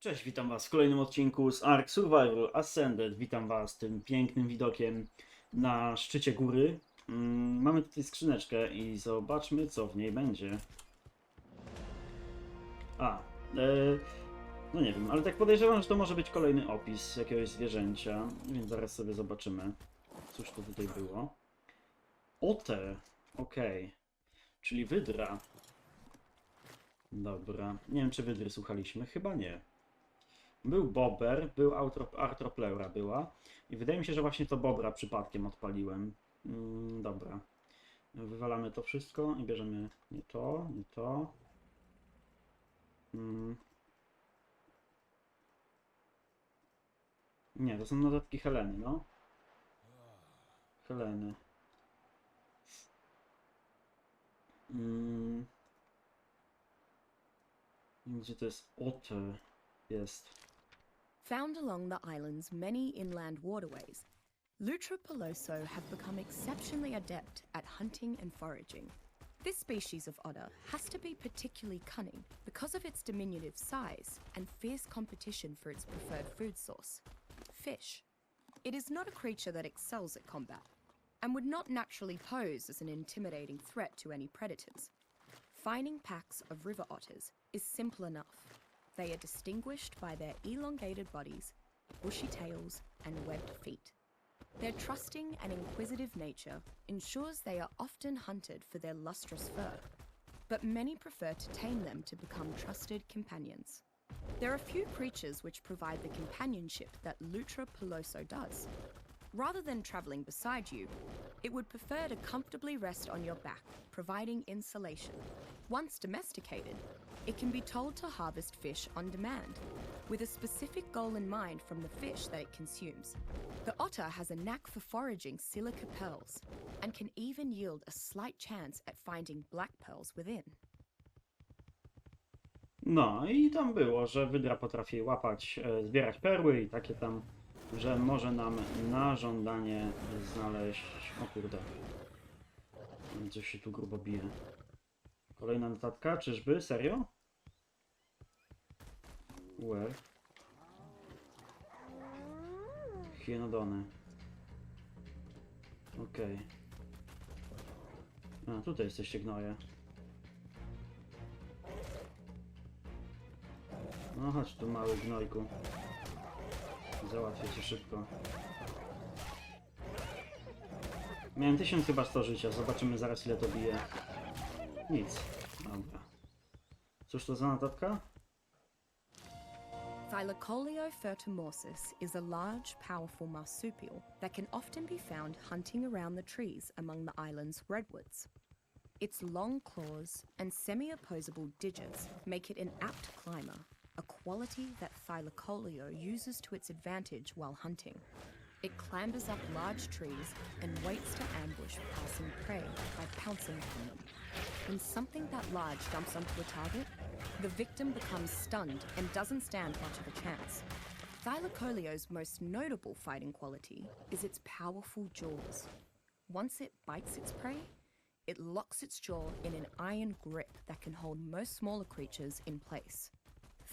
Cześć, witam Was w kolejnym odcinku z Ark Survival Ascended. Witam Was tym pięknym widokiem na szczycie góry. Mm, mamy tutaj skrzyneczkę i zobaczmy, co w niej będzie. A, e, no nie wiem, ale tak podejrzewam, że to może być kolejny opis jakiegoś zwierzęcia, więc zaraz sobie zobaczymy, cóż to tutaj było. Oter, okej, czyli wydra. Dobra, nie wiem, czy wydry słuchaliśmy, chyba nie. Był Bober, był Artro- Artropleura była i wydaje mi się, że właśnie to Bobra przypadkiem odpaliłem. Mm, dobra. Wywalamy to wszystko i bierzemy nie to, nie to. Mm. Nie, to są notatki Heleny, no. Heleny. Mm. Gdzie to jest Otter? Jest. Found along the island's many inland waterways, Lutra peloso have become exceptionally adept at hunting and foraging. This species of otter has to be particularly cunning because of its diminutive size and fierce competition for its preferred food source fish. It is not a creature that excels at combat and would not naturally pose as an intimidating threat to any predators. Finding packs of river otters is simple enough. They are distinguished by their elongated bodies, bushy tails, and webbed feet. Their trusting and inquisitive nature ensures they are often hunted for their lustrous fur, but many prefer to tame them to become trusted companions. There are few creatures which provide the companionship that Lutra peloso does. Rather than traveling beside you, it would prefer to comfortably rest on your back, providing insulation. Once domesticated, it can be told to harvest fish on demand, with a specific goal in mind from the fish that it consumes. The otter has a knack for foraging silica pearls and can even yield a slight chance at finding black pearls within. No i tam było, że wydra potrafi łapać, zbierać perły i takie tam, że może nam na żądanie znaleźć... O kurde. Coś się tu grubo bije. Kolejna notatka, czyżby? Serio? Where? Hienodony. Okej. A, tutaj jesteście gnoje. No chodź tu mały gnojku. Załatwię cię szybko. Miałem tysiąc chyba 100 życia, zobaczymy zaraz ile to bije. Nic. Dobra. Cóż to za notatka? Thylacoleo fertimorsus is a large, powerful marsupial that can often be found hunting around the trees among the island's redwoods. Its long claws and semi opposable digits make it an apt climber, a quality that Thylacoleo uses to its advantage while hunting. It clambers up large trees and waits to ambush passing prey by pouncing upon them. When something that large jumps onto a target, the victim becomes stunned and doesn't stand much of a chance. Thylacoleo's most notable fighting quality is its powerful jaws. Once it bites its prey, it locks its jaw in an iron grip that can hold most smaller creatures in place.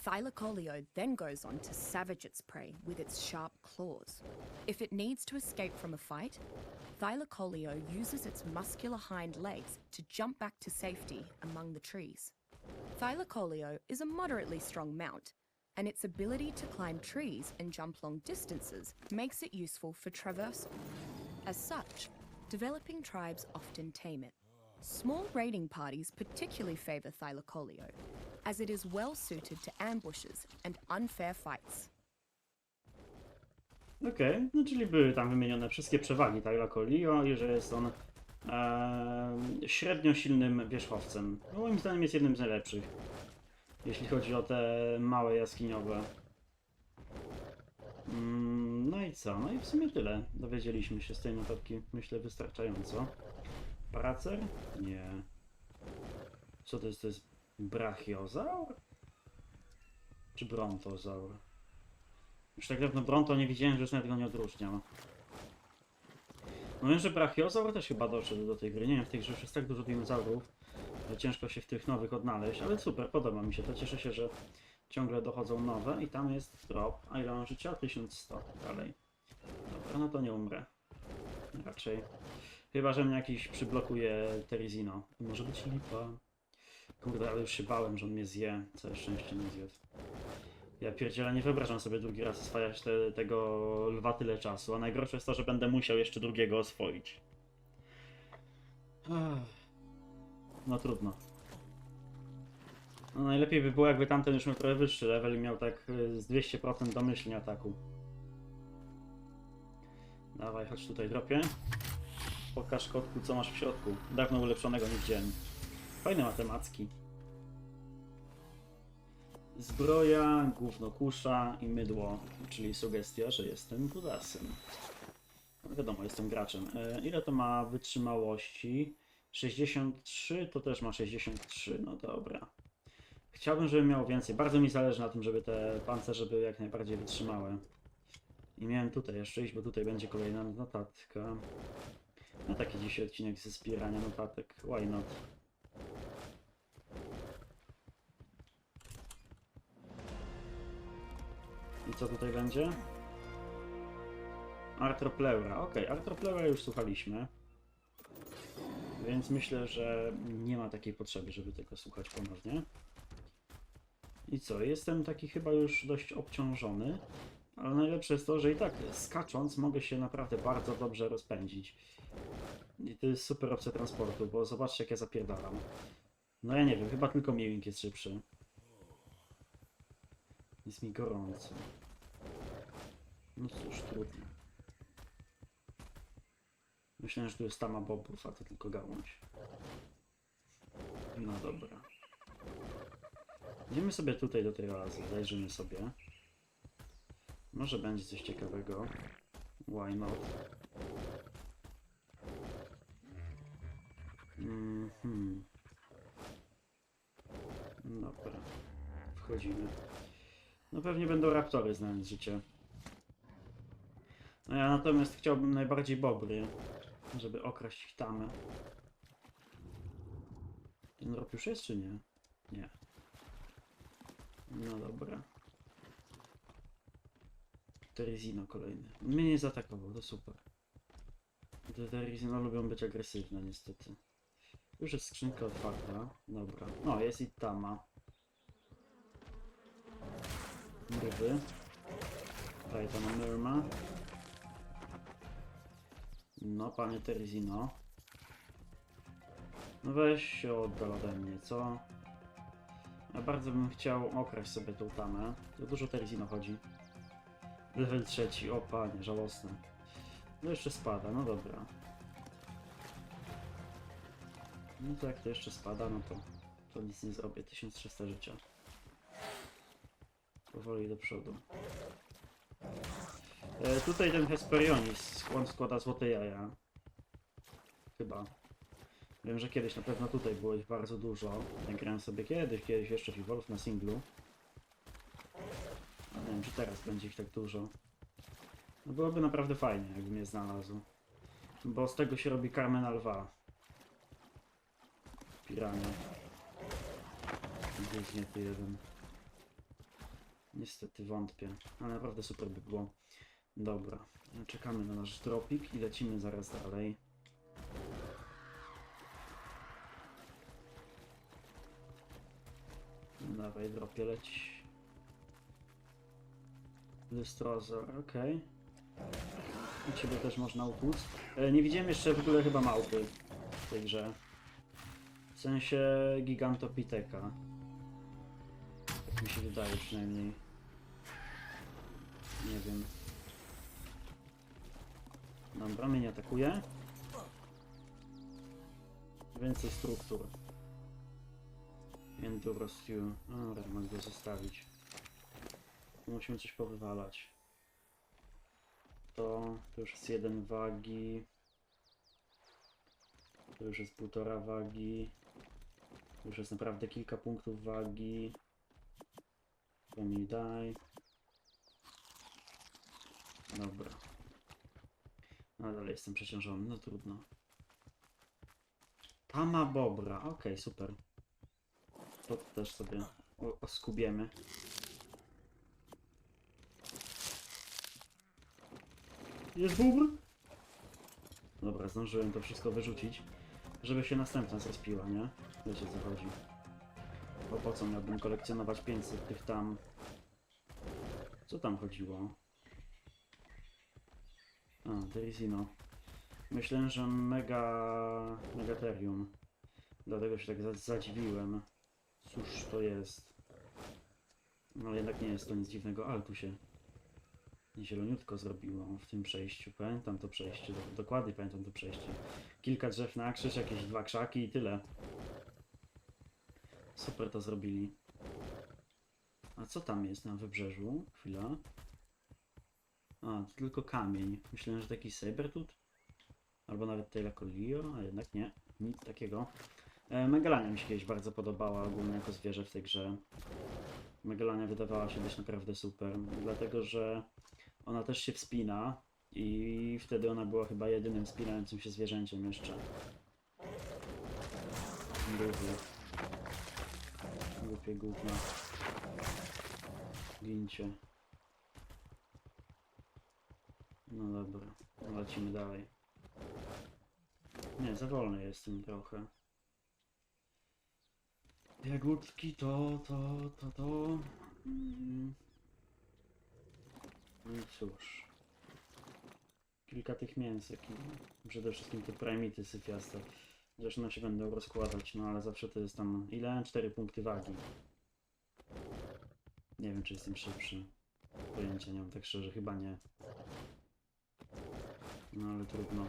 Thylacoleo then goes on to savage its prey with its sharp claws. If it needs to escape from a fight, Thylacoleo uses its muscular hind legs to jump back to safety among the trees. Thylacoleo is a moderately strong mount, and its ability to climb trees and jump long distances makes it useful for traversal. As such, developing tribes often tame it. Small raiding parties particularly favor Thylacoleo, as it is well suited to ambushes and unfair fights. Okej, no czyli były tam wymienione wszystkie przewagi Tyla Colio i że jest on średnio silnym wierzchowcem. No, moim zdaniem jest jednym z najlepszych, jeśli chodzi o te małe jaskiniowe. Mm, no i co? No i w sumie tyle. Dowiedzieliśmy się z tej notatki, myślę, wystarczająco. Pracer? Nie. Co to jest? To jest brachiozaur? Czy brontozaur? Już tak dawno Bronto nie widziałem, że już nawet go nie odróżniam. No wiem, że Brachiozaur też chyba doszedł do tej gry. Nie wiem, w tej grze już jest tak dużo dinozaurów, że ciężko się w tych nowych odnaleźć, ale super, podoba mi się to. Cieszę się, że ciągle dochodzą nowe i tam jest drop. A ile mam życia? 1100 dalej. Dobra, no to nie umrę. Raczej. Chyba, że mnie jakiś przyblokuje Terizino. Może być lipa. Kurde, ale już się bałem, że on mnie zje. Całe szczęście nie zjadł. Ja pierdzielę, nie wyobrażam sobie drugi raz oswajać te, tego lwa tyle czasu, a najgorsze jest to, że będę musiał jeszcze drugiego oswoić. No trudno. No najlepiej by było, jakby tamten już miał trochę wyższy level i miał tak y, z 200% domyślnie ataku. Dawaj, chodź tutaj, dropie. Pokaż kotku, co masz w środku. Dawno ulepszonego nie widziałem. Fajne matemacki. Zbroja, gówno kusza i mydło, czyli sugestia, że jestem kudasem. No wiadomo, jestem graczem. E, ile to ma wytrzymałości? 63, to też ma 63, no dobra. Chciałbym, żeby miało więcej. Bardzo mi zależy na tym, żeby te pancerze były jak najbardziej wytrzymałe. I miałem tutaj jeszcze iść, bo tutaj będzie kolejna notatka. No taki dzisiaj odcinek ze zbierania notatek. Why not? Co tutaj będzie? Artropleura. Ok, Artropleura już słuchaliśmy. Więc myślę, że nie ma takiej potrzeby, żeby tego słuchać ponownie. I co? Jestem taki chyba już dość obciążony. Ale najlepsze jest to, że i tak skacząc mogę się naprawdę bardzo dobrze rozpędzić. I to jest super opcja transportu, bo zobaczcie jak ja zapierdalam. No ja nie wiem, chyba tylko Miewink jest szybszy. Jest mi gorąco. No cóż, trudno. Myślałem, że tu jest tama bobów, a to tylko gałąź. No dobra. Idziemy sobie tutaj do tej oazy, zajrzymy sobie. Może będzie coś ciekawego. Why not? Mhm. Dobra. Wchodzimy. No pewnie będą raptory znając życie. Ja natomiast chciałbym najbardziej bobry, żeby okraść tamę. Ten rop już jest czy nie? Nie. No dobra. Terizino kolejny. Mnie nie zaatakował, to super. Te Terizino lubią być agresywne niestety. Już jest skrzynka otwarta. Dobra. No, jest i tama. Ryby. Tutaj to mamy No, panie Terizino. No weź się oddal ode mnie, co? Ja bardzo bym chciał okraść sobie tą tamę. To dużo Terizino chodzi. Level trzeci, o panie, żałosne. No jeszcze spada, no dobra. No to jak to jeszcze spada, no to, to nic nie zrobię. 1300 życia. Powoli do przodu. E, tutaj ten Hesperionis, on składa złote jaja. Chyba. Wiem, że kiedyś na pewno tutaj było ich bardzo dużo. Ja grałem sobie kiedyś, kiedyś jeszcze w Evolve na singlu. Ale nie wiem, czy teraz będzie ich tak dużo. No byłoby naprawdę fajnie, jakbym je znalazł. Bo z tego się robi Carmena Lwa. Pirania. Gdzieś tu jeden. Niestety wątpię, ale naprawdę super by było. Dobra, czekamy na nasz dropik i lecimy zaraz dalej. Dawaj, dropie leć. Lystrozor, okej. I ciebie też można utłuc. E, nie widziałem jeszcze w ogóle chyba małpy w tej grze. W sensie gigantopiteka. Tak mi się wydaje przynajmniej. Nie wiem. Dobra, mnie nie atakuje. Więcej struktur. Enduro Stew. Dobra, mogę go zostawić. Musimy coś powywalać. To, to już jest jeden wagi. To już jest półtora wagi. To już jest naprawdę kilka punktów wagi. To mi daj. Dobra. No dalej jestem przeciążony, no trudno. Tama bobra, okej, okay, super. To też sobie oskubiemy. Jest bubr? Dobra, zdążyłem to wszystko wyrzucić, żeby się następna zrespiła, nie? Wiecie co chodzi. Bo po co miałbym kolekcjonować 500 tych tam... Co tam chodziło? A, Terizino. Myślę, że mega... Megaterium. Dlatego się tak za- zadziwiłem. Cóż to jest? No jednak nie jest to nic dziwnego, ale tu się zieloniutko zrobiło w tym przejściu. Pamiętam to przejście, do- dokładnie pamiętam to przejście. Kilka drzew na krzyż, jakieś dwa krzaki i tyle. Super to zrobili. A co tam jest na wybrzeżu? Chwila. A, to tylko kamień. Myślałem, że taki sabertooth? Albo nawet Taylor Collio, a jednak nie. Nic takiego. E, Megalania mi się kiedyś bardzo podobała ogólnie jako zwierzę w tej grze. Megalania wydawała się być naprawdę super, dlatego że ona też się wspina i wtedy ona była chyba jedynym wspinającym się zwierzęciem jeszcze. Głupie. Głupie gówno. Gincie. No dobra, lecimy dalej. Nie, za wolny jestem trochę. Jagódki to, to, to, to. Mm. No i cóż. Kilka tych mięsek i przede wszystkim te primity syfiaste. Zresztą się będą rozkładać, no ale zawsze to jest tam... Ile? 4 punkty wagi. Nie wiem, czy jestem szybszy. Pojęcia nie mam, tak szczerze, chyba nie. No ale trudno.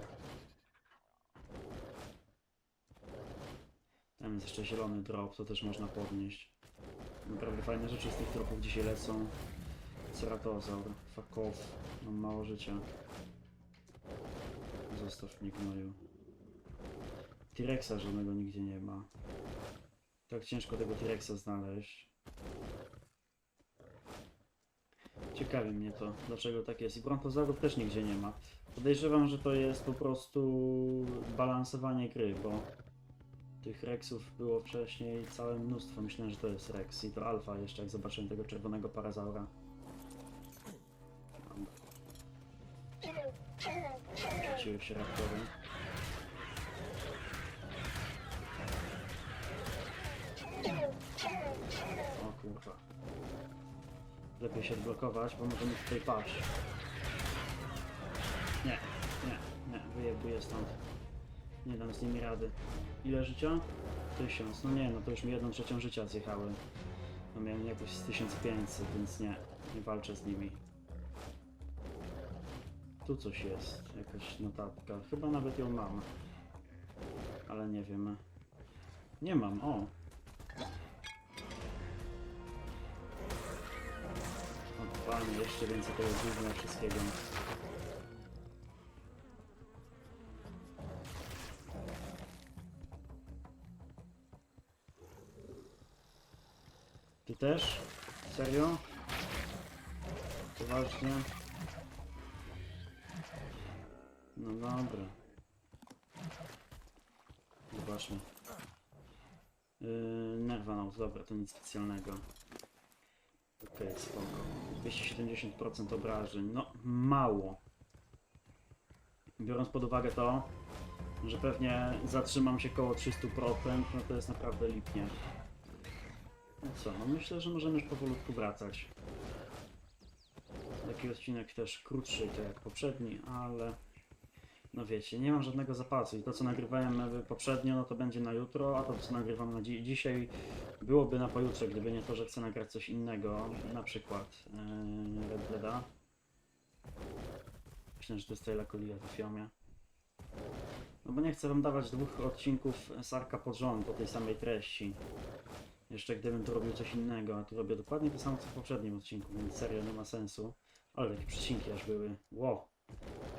Tam jest jeszcze zielony drop, to też można podnieść. Naprawdę fajne rzeczy z tych dropów dzisiaj lecą. Ceratozaur, fuck off, mam mało życia. Zostaw mnie gnoju. T-Rexa żadnego nigdzie nie ma. Tak ciężko tego T-Rexa znaleźć. Ciekawi mnie to, dlaczego tak jest. I Brontozaurów też nigdzie nie ma. Podejrzewam, że to jest po prostu balansowanie gry, bo tych Rexów było wcześniej całe mnóstwo. Myślałem, że to jest Rex i to alfa jeszcze, jak zobaczyłem tego czerwonego parazaura. Rzuciły się raptory. O kurwa. Lepiej się odblokować, bo możemy tutaj paść. Nie, nie, nie, wyjebuję stąd. Nie dam z nimi rady. Ile życia? Tysiąc. No nie, no to już mi jedną trzecią życia zjechały. No miałem jakoś z 1500, więc nie, nie walczę z nimi. Tu coś jest, jakaś notatka. Chyba nawet ją mam. Ale nie wiem. Nie mam, o. O panie, jeszcze więcej tego gówna wszystkiego. Ty też? Serio? Poważnie? No dobra. Zobaczmy. Yy, Nervanaut, dobra, to nic specjalnego. Okej, spoko. 270% obrażeń. No, mało. Biorąc pod uwagę to, że pewnie zatrzymam się koło 300%, no to jest naprawdę lipnie. No co, no myślę, że możemy już powolutku wracać. Taki odcinek też krótszy, tak jak poprzedni, ale no wiecie, nie mam żadnego zapasu i to co nagrywałem poprzednio, no to będzie na jutro, a to co nagrywam na dzi dzisiaj byłoby na pojutrze, gdyby nie to, że chcę nagrać coś innego, na przykład yy, Red Deada. Myślę, że to jest Tejla Kolia w filmie. No bo nie chcę wam dawać dwóch odcinków Sarka pod rząd po tej samej treści. Jeszcze gdybym tu robił coś innego, a tu robię dokładnie to samo co w poprzednim odcinku, więc serio nie ma sensu. Ale takie przecinki aż były. Wow,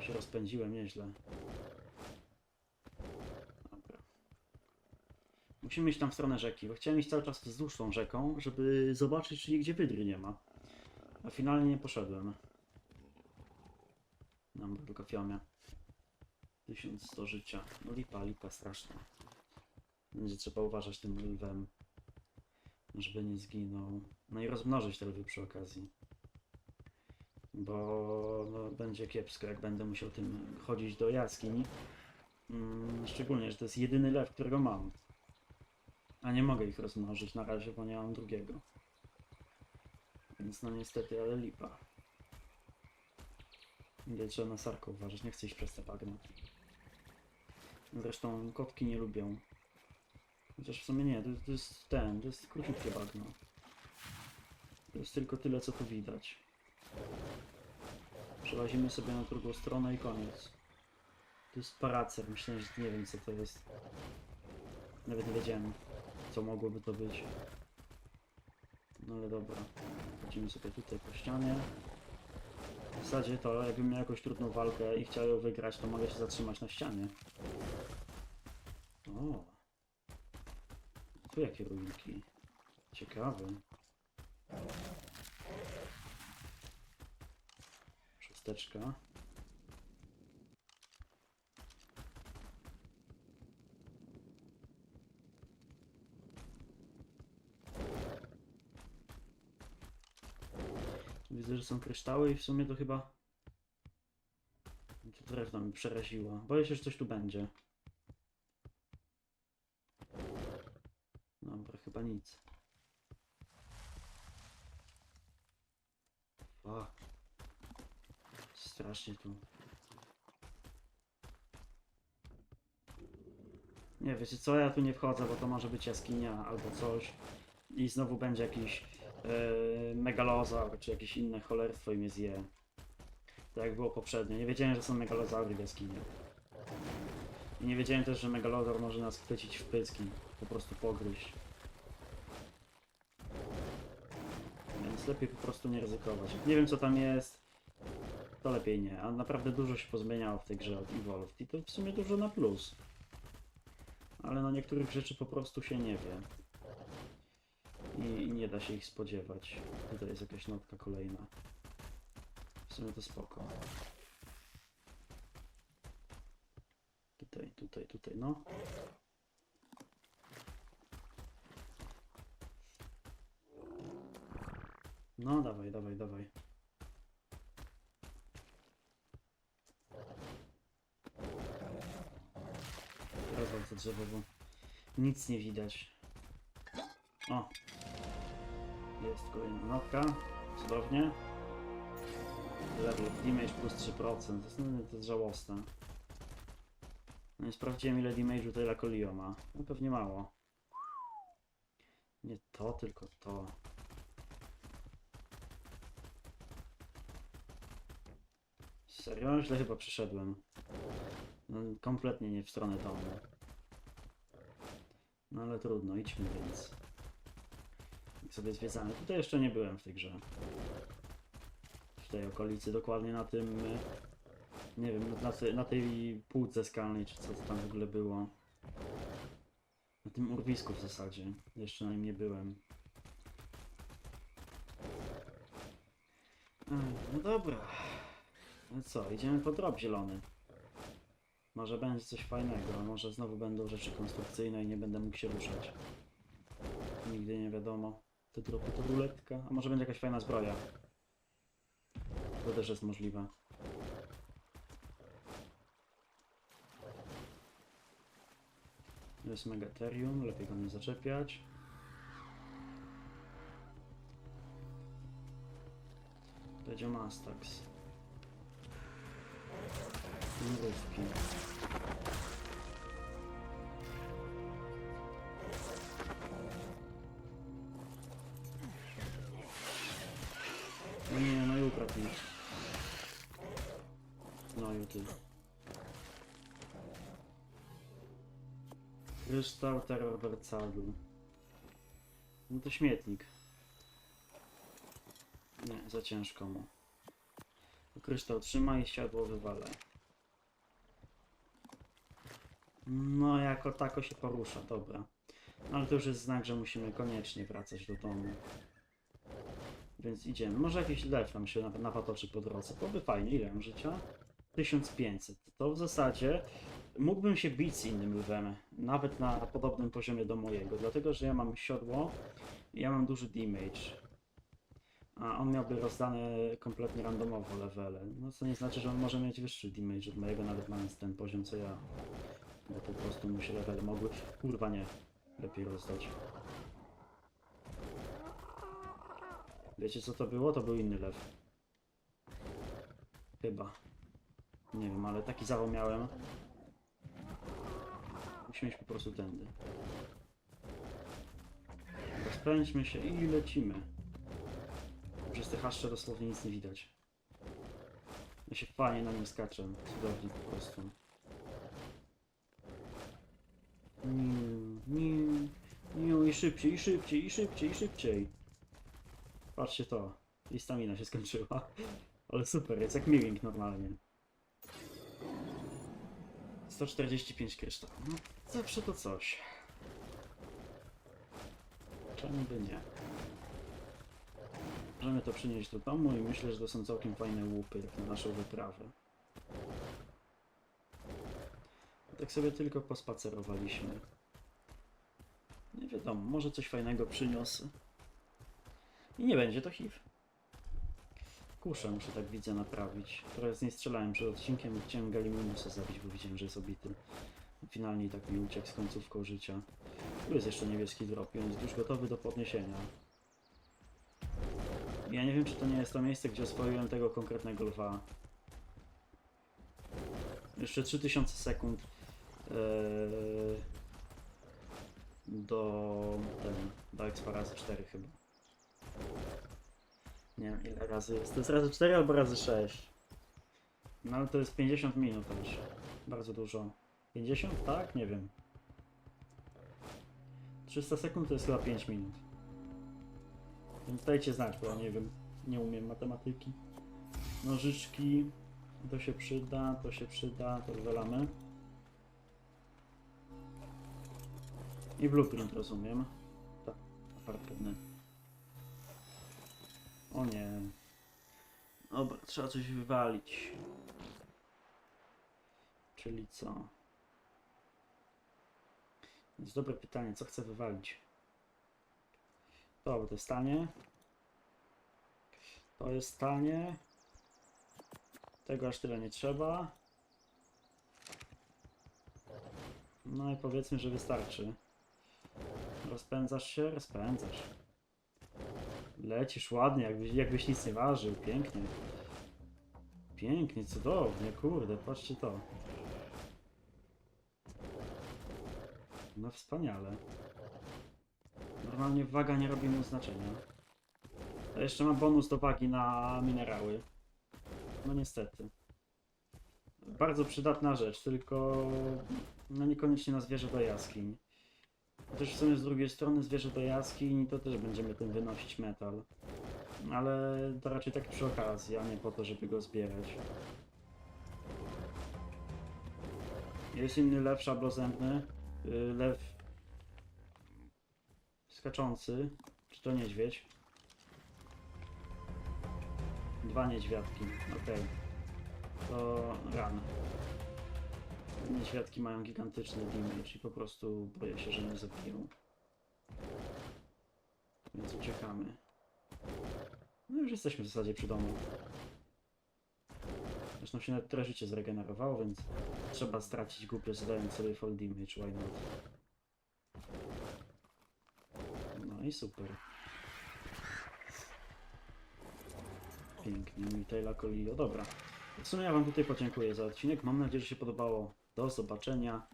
się rozpędziłem nieźle. Dobra. Musimy iść tam w stronę rzeki, bo chciałem iść cały czas wzdłuż tą rzeką, żeby zobaczyć, czy nigdzie wydry nie ma. A finalnie nie poszedłem. Mam tylko fiomia. 1100 życia. No lipa, lipa straszna. Będzie trzeba uważać tym lwem żeby nie zginął. No i rozmnożyć te lwy przy okazji. Bo no, będzie kiepsko, jak będę musiał tym chodzić do jaskiń. Mm, szczególnie, że to jest jedyny lew, którego mam. A nie mogę ich rozmnożyć na razie, bo nie mam drugiego. Więc no niestety, ale lipa. Ile trzeba na sarkę uważać, nie chcę iść przez te bagna. Zresztą kotki nie lubią. Chociaż w sumie nie, to, to jest ten, to jest króciutkie bagno. To jest tylko tyle, co tu widać. Przelazimy sobie na drugą stronę i koniec. To jest paracer, myślałem, że nie wiem co to jest. Nawet nie wiedziałem, co mogłoby to być. No ale dobra. Chodzimy sobie tutaj po ścianie. W zasadzie to, jakbym miał jakąś trudną walkę i chciał ją wygrać, to mogę się zatrzymać na ścianie. O. Tu jakie ruinki. Ciekawe. Szósteczka. Widzę, że są kryształy i w sumie to chyba... To drewno mi przeraziło. Boję się, że coś tu będzie. Dobra, chyba nic. Fuck. Tu. Nie, wiecie co, ja tu nie wchodzę, bo to może być jaskinia albo coś. I znowu będzie jakiś yy, megalozaur, czy jakieś inne cholerstwo i mnie zje. Tak jak było poprzednio. Nie wiedziałem, że są megalozaury w jaskini. I nie wiedziałem też, że megalozaur może nas chwycić w pyski. Po prostu pogryźć. Więc lepiej po prostu nie ryzykować. Nie wiem co tam jest, to lepiej nie. A naprawdę dużo się pozmieniało w tej grze od Evolved i to w sumie dużo na plus. Ale no niektórych rzeczy po prostu się nie wie. I, I nie da się ich spodziewać. Tutaj jest jakaś notka kolejna. W sumie to spoko. Tutaj, tutaj, tutaj, no. No, dawaj, dawaj, dawaj. Rozwal to drzewo, bo nic nie widać. O! Jest kolejna notka. Cudownie. Level of damage plus 3%. To jest, no, to jest żałosne. No nie sprawdziłem ile damage'u Tayla Colio ma. No pewnie mało. Nie to, tylko to. Serio? Źle chyba przyszedłem. No, kompletnie nie w stronę domu. No ale trudno, idźmy więc. I sobie zwiedzamy. Tutaj jeszcze nie byłem w tej grze. W tej okolicy, dokładnie na tym... y, Nie wiem, na, na tej półce skalnej, czy co tam w ogóle było. Na tym urwisku w zasadzie. Jeszcze na nim nie byłem. No dobra. No co, idziemy po drop zielony. Może będzie coś fajnego, może znowu będą rzeczy konstrukcyjne i nie będę mógł się ruszać. Nigdy nie wiadomo. Te dropy to ruletka, a może będzie jakaś fajna zbroja. To też jest możliwe. To jest Megatherium, lepiej go nie zaczepiać. Będzie Mastax. Mrówki. No nie, no i ukradł. No i ty. Kryształ terror Wercalu. No to śmietnik. Nie, za ciężko mu. Kryształ trzyma i siadło wywala. No, jako tako się porusza, dobra. No, ale to już jest znak, że musimy koniecznie wracać do domu. Więc idziemy. Może jakiś lew nam się na- napatoczy po drodze. Byłoby fajnie. Ile mam życia? 1500. To w zasadzie mógłbym się bić z innym lwem. Nawet na podobnym poziomie do mojego. Dlatego, że ja mam siodło i ja mam duży damage. A on miałby rozdane kompletnie randomowo levele. No co nie znaczy, że on może mieć wyższy damage od mojego, nawet mając ten poziom co ja. Bo po prostu mu się levele mogły... Kurwa nie. Lepiej rozdać. Wiecie co to było? To był inny lew. Chyba. Nie wiem, ale taki zawał miałem. Musimy iść po prostu tędy. Rozpędźmy się i lecimy. Przez te haszcze dosłownie nic nie widać. Ja się fajnie na nim skaczę. Cudownie po prostu. Niu, niu, niu, i szybciej, i szybciej, i szybciej, i szybciej. Patrzcie to. I stamina się skończyła. Ale super, jest jak Mewing normalnie. 145 kryształów. No, zawsze to coś. Czemu by nie? Możemy to przynieść do domu i myślę, że to są całkiem fajne łupy, na naszą wyprawę. Tak sobie tylko pospacerowaliśmy. Nie wiadomo, może coś fajnego przyniosę. I nie będzie to HIV. Kuszę muszę tak widzę naprawić. Teraz nie strzelałem przed odcinkiem chciałem Galimusa zabić, bo widziałem, że jest obity. Finalnie tak mi uciekł z końcówką życia. Tu jest jeszcze niebieski drop, on jest już gotowy do podniesienia. Ja nie wiem, czy to nie jest to miejsce, gdzie oswoiłem tego konkretnego lwa. Jeszcze 3000 sekund do, ten, do expa razy 4 chyba. Nie wiem ile razy jest. To jest razy 4 albo razy 6. No ale to jest 50 minut też. Bardzo dużo. 50? Tak? Nie wiem. 300 sekund to jest chyba 5 minut. Więc dajcie znać, bo ja nie wiem. Nie umiem matematyki. Nożyczki. To się przyda, to się przyda, to wywalamy. I blueprint rozumiem. Tak, apartowny. O nie. Dobra, trzeba coś wywalić. Czyli co? Jest dobre pytanie, co chcę wywalić? Bo to jest tanie. To jest tanie. Tego aż tyle nie trzeba. No i powiedzmy, że wystarczy. Rozpędzasz się? Rozpędzasz. Lecisz ładnie, jakbyś, jakbyś nic nie ważył. Pięknie. Pięknie, cudownie, kurde, patrzcie to. No wspaniale. Normalnie waga nie robi mu znaczenia. A jeszcze ma bonus do wagi na minerały. No niestety. Bardzo przydatna rzecz, tylko no niekoniecznie na zwierzę do jaskiń. Też w sumie z drugiej strony zwierzę do jaskiń to też będziemy tym wynosić metal. Ale to raczej tak przy okazji, a nie po to, żeby go zbierać. Jest inny lew szablozębny. y, Lew skaczący. Czy to niedźwiedź? Dwa niedźwiadki, okej. To ran. Niedźwiadki mają gigantyczny damage i po prostu boję się, że mnie zabiją. Więc uciekamy. No już jesteśmy w zasadzie przy domu. Zresztą się nawet trochę życie zregenerowało, więc trzeba stracić głupio zadając sobie full damage, why not? No i super. Pięknie, mi Taylor Colillo. Dobra. W sumie ja wam tutaj podziękuję za odcinek. Mam nadzieję, że się podobało. Do zobaczenia.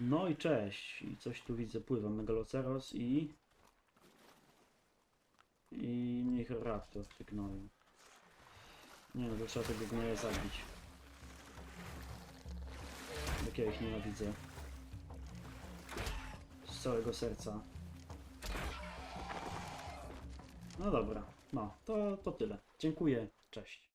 No i cześć. I coś tu widzę pływa. Megaloceros i... I niech raptor w gnoju. Nie no, to trzeba tego gnoja zabić. Jak ja ich nienawidzę. Z całego serca. No dobra. No, to, to tyle. Dziękuję. Cześć.